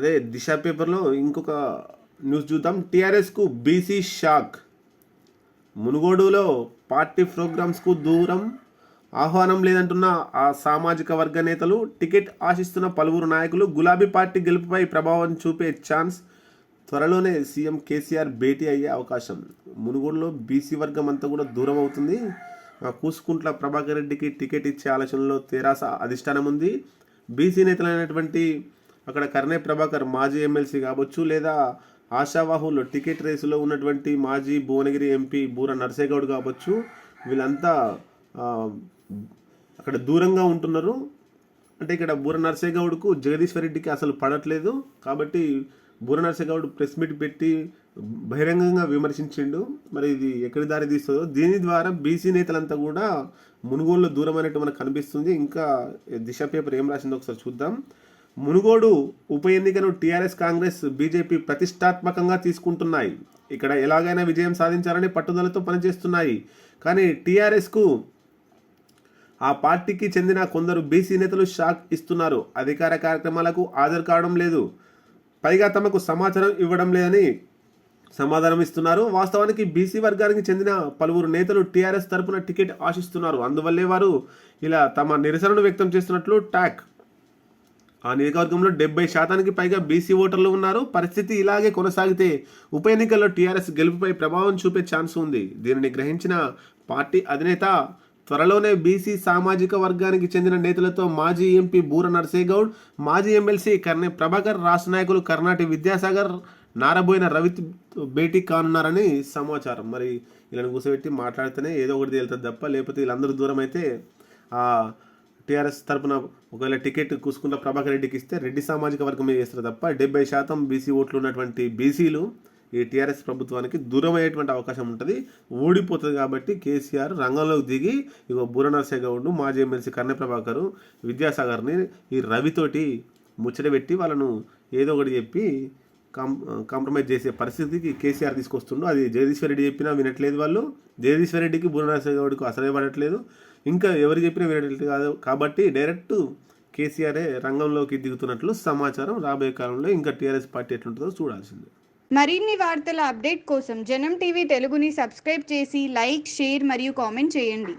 అదే దిశ పేపర్లో ఇంకొక న్యూస్ చూద్దాం. టీఆర్ఎస్కు బీసీ షాక్. మునుగోడులో పార్టీ ప్రోగ్రామ్స్కు దూరం ఆహ్వానం లేదంటున్న ఆ సామాజిక వర్గ నేతలు టికెట్ ఆశిస్తున్న పలువురు నాయకులు గులాబీ పార్టీ గెలుపుపై ప్రభావం చూపే ఛాన్స్ త్వరలోనే సీఎం కేసీఆర్ భేటీ అయ్యే అవకాశం. మునుగోడులో బీసీ వర్గం అంతా కూడా దూరం అవుతుంది. కూసుకుంట్ల ప్రభాకర్ రెడ్డికి టికెట్ ఇచ్చే ఆలోచనలో తెరాస అధిష్టానం ఉంది. బీసీ నేతలైనటువంటి అక్కడ కర్నే ప్రభాకర్ మాజీ ఎమ్మెల్సీ కావచ్చు లేదా ఆశావాహుల్లో టికెట్ రేసులో ఉన్నటువంటి మాజీ భువనగిరి ఎంపీ బూర నర్సేగౌడ్ కావచ్చు వీళ్ళంతా అక్కడ దూరంగా ఉంటున్నారు. అంటే ఇక్కడ బూర నర్సేగౌడ్కు జగదీశ్వర్ రెడ్డికి అసలు పడట్లేదు. కాబట్టి బూర నర్సేగౌడ్ ప్రెస్ మీట్ పెట్టి బహిరంగంగా విమర్శించిండు. మరి ఇది ఎక్కడి దారి తీస్తుందో దీని ద్వారా బీసీ నేతలంతా కూడా మునుగోడులో దూరమైనట్టు మనకు కనిపిస్తుంది. ఇంకా దిశ పేపర్ ఏం రాసిందో ఒకసారి చూద్దాం. మునుగోడు ఉప ఎన్నికను టీఆర్ఎస్ కాంగ్రెస్ బీజేపీ ప్రతిష్టాత్మకంగా తీసుకుంటున్నాయి. ఇక్కడ ఎలాగైనా విజయం సాధించాలని పట్టుదలతో పనిచేస్తున్నాయి. కానీ టీఆర్ఎస్కు ఆ పార్టీకి చెందిన కొందరు బీసీ నేతలు షాక్ ఇస్తున్నారు. అధికార కార్యక్రమాలకు హాజరు కావడం లేదు. పైగా తమకు సమాచారం ఇవ్వడం లేదని సమాధానం ఇస్తున్నారు. వాస్తవానికి బీసీ వర్గానికి చెందిన పలువురు నేతలు టీఆర్ఎస్ తరపున టికెట్ ఆశిస్తున్నారు. అందువల్లే వారు ఇలా తమ నిరసనను వ్యక్తం చేస్తున్నట్లు టాక్ ఆ నియోజకవర్గంలో డెబ్బై శాతానికి పైగా బీసీ ఓటర్లు ఉన్నారు. పరిస్థితి ఇలాగే కొనసాగితే ఉప ఎన్నికల్లో టీఆర్ఎస్ గెలుపుపై ప్రభావం చూపే ఛాన్స్ ఉంది. దీనిని గ్రహించిన పార్టీ అధినేత త్వరలోనే బీసీ సామాజిక వర్గానికి చెందిన నేతలతో మాజీ ఎంపీ బూర నర్సేగౌడ్ మాజీ ఎమ్మెల్సీ కర్ణె ప్రభాకర్ రాష్ట్ర నాయకులు కర్ణాటి విద్యాసాగర్ నారబోయిన రవి భేటీ కానున్నారని సమాచారం. మరి వీళ్ళని కూర్చోబెట్టి మాట్లాడితేనే ఏదో ఒకటి తేలుతుంది తప్ప లేకపోతే వీళ్ళందరూ దూరం అయితే ఆ టీఆర్ఎస్ తరపున ఒకవేళ టికెట్ కూసుకున్న ప్రభాకర్ రెడ్డికి ఇస్తే రెడ్డి సామాజిక వర్గమే చేస్తారు తప్ప డెబ్బై శాతం బీసీ ఓట్లు ఉన్నటువంటి బీసీలు ఈ టీఆర్ఎస్ ప్రభుత్వానికి దూరం అయ్యేటువంటి అవకాశం ఉంటుంది. ఓడిపోతుంది కాబట్టి కేసీఆర్ రంగంలోకి దిగి ఇగో బూర గౌడ్ మాజీ ఎమ్మెల్సీ కన్నె ప్రభాకర్ విద్యాసాగర్ని ఈ రవితోటి ముచ్చట పెట్టి వాళ్ళను ఏదో ఒకటి చెప్పి కాం కాంప్రమైజ్ చేసే పరిస్థితికి కేసీఆర్ తీసుకొస్తుండు. అది జగదీశ్వర్ రెడ్డి చెప్పినా వినట్లేదు వాళ్ళు. జగదీశ్వర్ రెడ్డికి బుర్రనాథ అసలే పడట్లేదు. ఇంకా ఎవరు చెప్పినా వినట్లేదు కాదు. కాబట్టి డైరెక్ట్ కేసీఆరే రంగంలోకి దిగుతున్నట్లు సమాచారం రాబోయే కాలంలో ఇంకా టీఆర్ఎస్ పార్టీ ఎట్లుంటుందో చూడాల్సిందే. మరిన్ని వార్తల అప్డేట్ కోసం జనం టీవీ తెలుగుని సబ్స్క్రైబ్ చేసి లైక్ షేర్ మరియు కామెంట్ చేయండి.